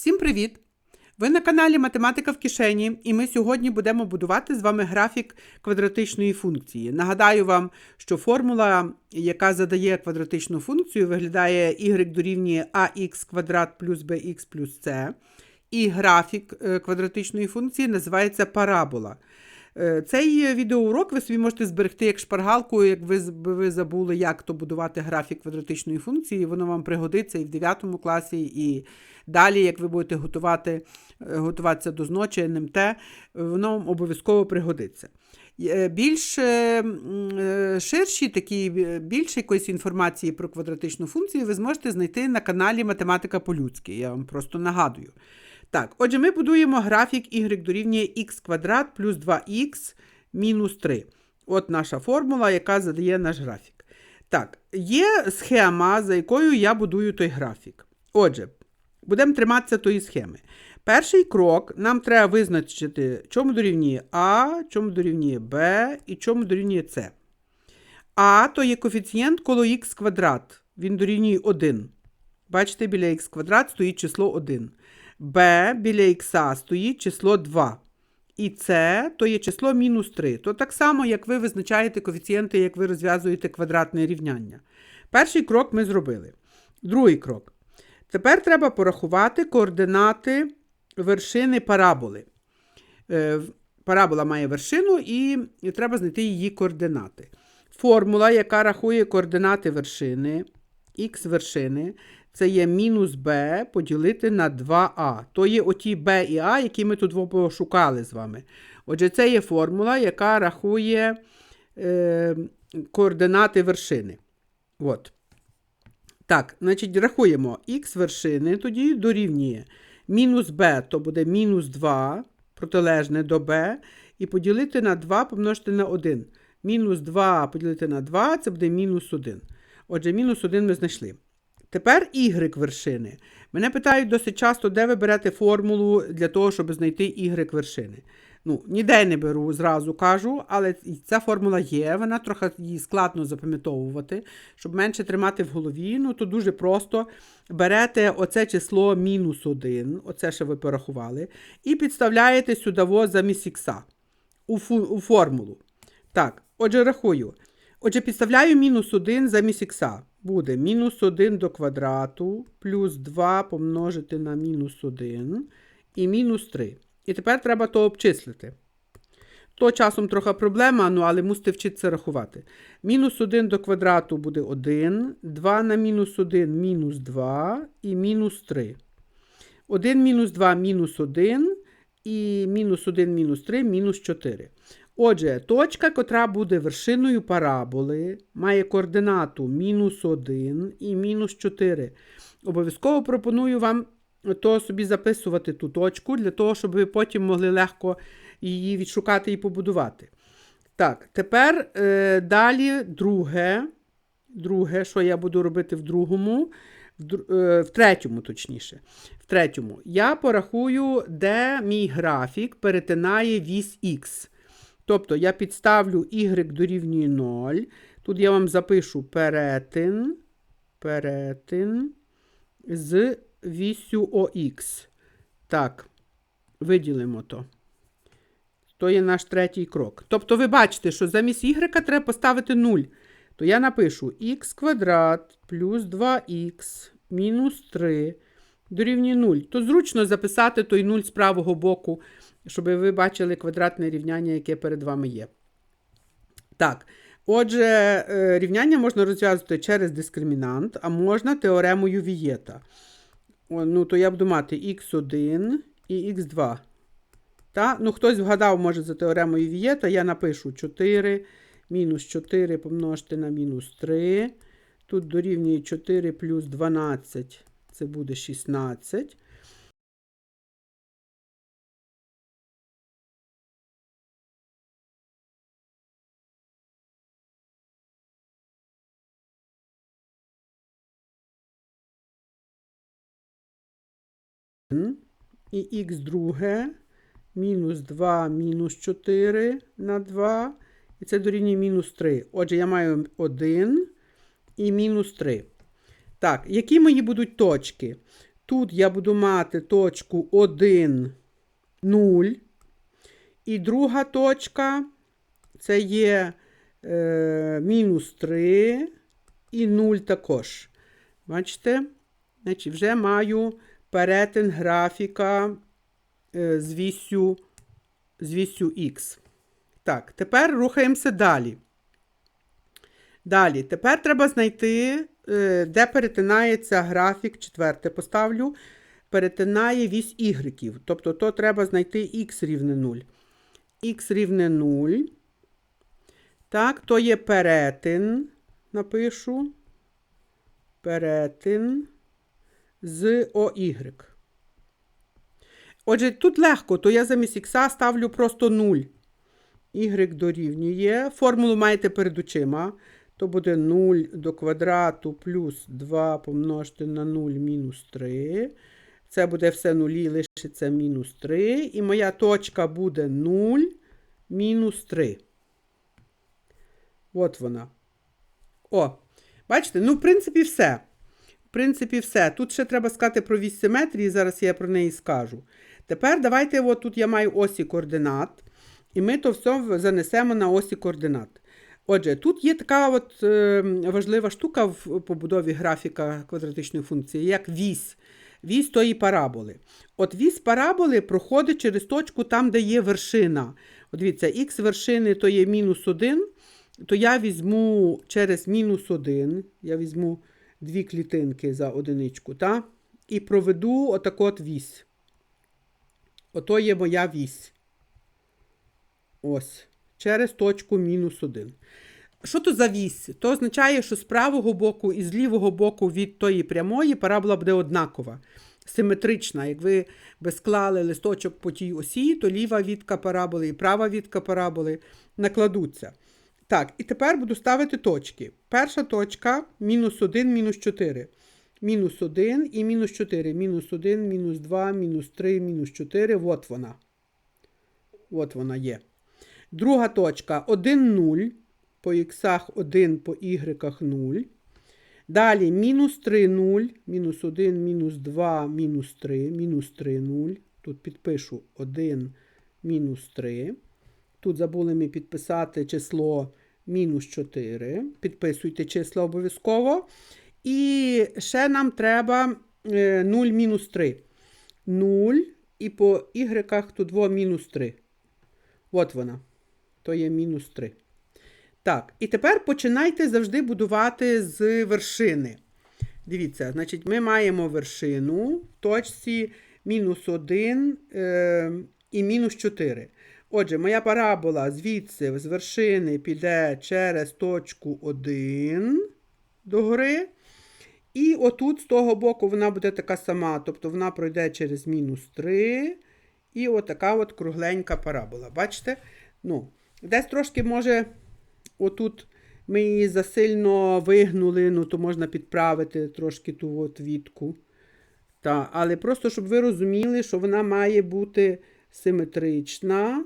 Всім привіт! Ви на каналі Математика в кишені, і ми сьогодні будемо будувати з вами графік квадратичної функції. Нагадаю вам, що формула, яка задає квадратичну функцію, виглядає y дорівнює ax квадрат плюс bx плюс c. І графік е, квадратичної функції називається парабола. Е, Цей відеоурок ви собі можете зберегти як шпаргалку, як ви, ви забули, як то будувати графік квадратичної функції. Воно вам пригодиться і в 9 класі, і далі, як ви будете готувати, е, готуватися до зночі НМТ, воно вам обов'язково пригодиться. Е, Більш ширші такі, більше якоїсь інформації про квадратичну функцію ви зможете знайти на каналі Математика по-людськи. Я вам просто нагадую. Так, отже, ми будуємо графік y дорівнює x квадрат плюс 2х мінус 3. От наша формула, яка задає наш графік. Так, є схема, за якою я будую той графік. Отже, будемо триматися тої схеми. Перший крок нам треба визначити, чому дорівнює А, чому дорівнює Б і чому дорівнює С. А то є коефіцієнт коло х квадрат. Він дорівнює 1. Бачите, біля х квадрат стоїть число 1. Б біля х стоїть число 2. І С то є число мінус 3. То так само, як ви визначаєте коефіцієнти, як ви розв'язуєте квадратне рівняння. Перший крок ми зробили. Другий крок. Тепер треба порахувати координати вершини параболи. Е, Парабола має вершину і треба знайти її координати. Формула, яка рахує координати вершини, х вершини, це є мінус b поділити на 2а. То є оті b і а, які ми тут во- шукали з вами. Отже, це є формула, яка рахує е, координати вершини. От. Так, значить, рахуємо х вершини тоді дорівнює мінус b, то буде мінус 2, протилежне до b, і поділити на 2 помножити на 1. Мінус 2 поділити на 2 це буде мінус 1. Отже, мінус 1 ми знайшли. Тепер y вершини. Мене питають досить часто, де ви берете формулу для того, щоб знайти y вершини. Ну, ніде не беру, зразу кажу, але ця формула є, вона трохи її складно запам'ятовувати, щоб менше тримати в голові. Ну, то дуже просто. Берете оце число мінус 1, оце що ви порахували, і підставляєте сюди замість ікса у, у формулу. Так, отже, рахую. Отже, підставляю мінус 1 замість ікса. Буде мінус 1 до квадрату плюс 2 помножити на мінус 1 і мінус 3. І тепер треба то обчислити. То часом трохи проблема, ну, але мусите вчитися рахувати. Мінус 1 до квадрату буде 1, 2 на мінус 1 мінус 2 і мінус 3. 1 мінус 2 мінус 1 і мінус 1 мінус 3 мінус 4. Отже, точка, котра буде вершиною параболи, має координату мінус 1 і мінус 4. Обов'язково пропоную вам то собі записувати ту точку, для того, щоб ви потім могли легко її відшукати і побудувати. Так, тепер е, далі друге, друге, що я буду робити в другому, в, е, в третьому, точніше. В третьому. Я порахую, де мій графік перетинає вісь Х. Тобто я підставлю y дорівнює 0. Тут я вам запишу перетин, перетин з вісю ОХ. Так, виділимо то. То є наш третій крок. Тобто ви бачите, що замість y треба поставити 0. То я напишу х квадрат плюс 2х мінус 3 дорівнює 0. То зручно записати той 0 з правого боку, щоб ви бачили квадратне рівняння, яке перед вами є. Так, отже, е, рівняння можна розв'язувати через дискримінант, а можна теоремою Вієта. Ну, то я буду мати х1 і х2. Та? Ну, хтось вгадав, може, за теоремою Вієта, я напишу 4, мінус 4 помножити на мінус 3. Тут дорівнює 4 плюс 12, це буде 16. і х друге мінус 2 мінус 4 на 2, і це дорівнює мінус 3. Отже, я маю 1 і мінус 3. Так, які мої будуть точки? Тут я буду мати точку 1, 0. І друга точка це є е, мінус 3 і 0 також. Бачите? Значить, вже маю перетин графіка е, з вісю, з вісю Х. Так, тепер рухаємося далі. Далі, тепер треба знайти, де перетинається графік, четверте поставлю, перетинає вісь Y. Тобто, то треба знайти х рівне 0. Х рівне 0. Так, то є перетин. Напишу. Перетин з OY. Отже, тут легко, то я замість х ставлю просто 0. Y дорівнює. Формулу маєте перед очима. То буде 0 до квадрату плюс 2 помножити на 0 мінус 3. Це буде все нулі, лишиться мінус 3. І моя точка буде 0 мінус 3. От вона. О, бачите? Ну, в принципі, все. В принципі, все. Тут ще треба сказати про вісь симетрії, зараз я про неї скажу. Тепер давайте, от тут я маю осі координат, і ми то все занесемо на осі координат. Отже, тут є така от, е, важлива штука в побудові графіка квадратичної функції, як вісь. Вісь тої параболи. От вісь параболи проходить через точку там, де є вершина. От дивіться, х вершини то є мінус 1, то я візьму через мінус 1, я візьму дві клітинки за одиничку, та? і проведу отаку от вісь. Ото є моя вісь. Ось. Через точку мінус 1. Що то за вісь? То означає, що з правого боку і з лівого боку від тої прямої парабола буде однакова, симетрична. Як ви склали листочок по тій осі, то ліва відка параболи і права відка параболи накладуться. Так, і тепер буду ставити точки. Перша точка мінус 1, мінус 4. Мінус 1 і мінус 4. Мінус 1, мінус 2, мінус 3, мінус 4. От вона. От вона є. Друга точка 1, 0. По х 1, по y 0. Далі мінус 3, 0, мінус 1, мінус 2, мінус 3, мінус 3, 0. Тут підпишу 1, мінус 3. Тут забули ми підписати число мінус 4. Підписуйте числа обов'язково. І ще нам треба 0 мінус 3. 0 і по y тут 2 мінус 3. От вона. То є мінус 3. Так, і тепер починайте завжди будувати з вершини. Дивіться, значить, ми маємо вершину в точці мінус 1 е, і мінус 4. Отже, моя парабола звідси з вершини піде через точку 1 догори. І отут з того боку вона буде така сама, тобто вона пройде через мінус 3. І отака от кругленька парабола. Бачите? Ну, Десь трошки може, отут ми її засильно вигнули, ну, то можна підправити трошки ту от відку. Та, але просто, щоб ви розуміли, що вона має бути симетрична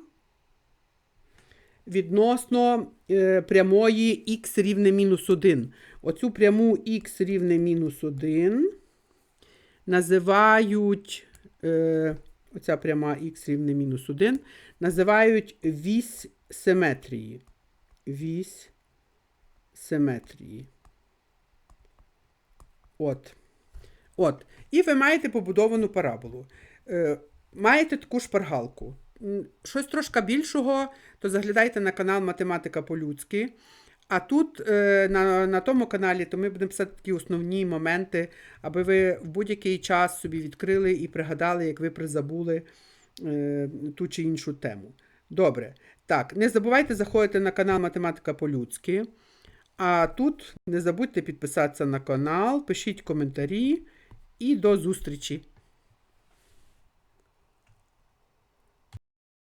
відносно е, прямої х рівне мінус 1. Оцю пряму х рівне мінус 1 називають, е, оця пряма х рівне мінус 1, називають вісь симетрії. Вісь симетрії. От. От. І ви маєте побудовану параболу. Е, маєте таку шпаргалку. Щось трошки більшого, то заглядайте на канал Математика по-людськи. А тут е, на, на тому каналі то ми будемо писати такі основні моменти, аби ви в будь-який час собі відкрили і пригадали, як ви призабули е, ту чи іншу тему. Добре. Так, не забувайте заходити на канал Математика по-людськи. А тут не забудьте підписатися на канал, пишіть коментарі і до зустрічі!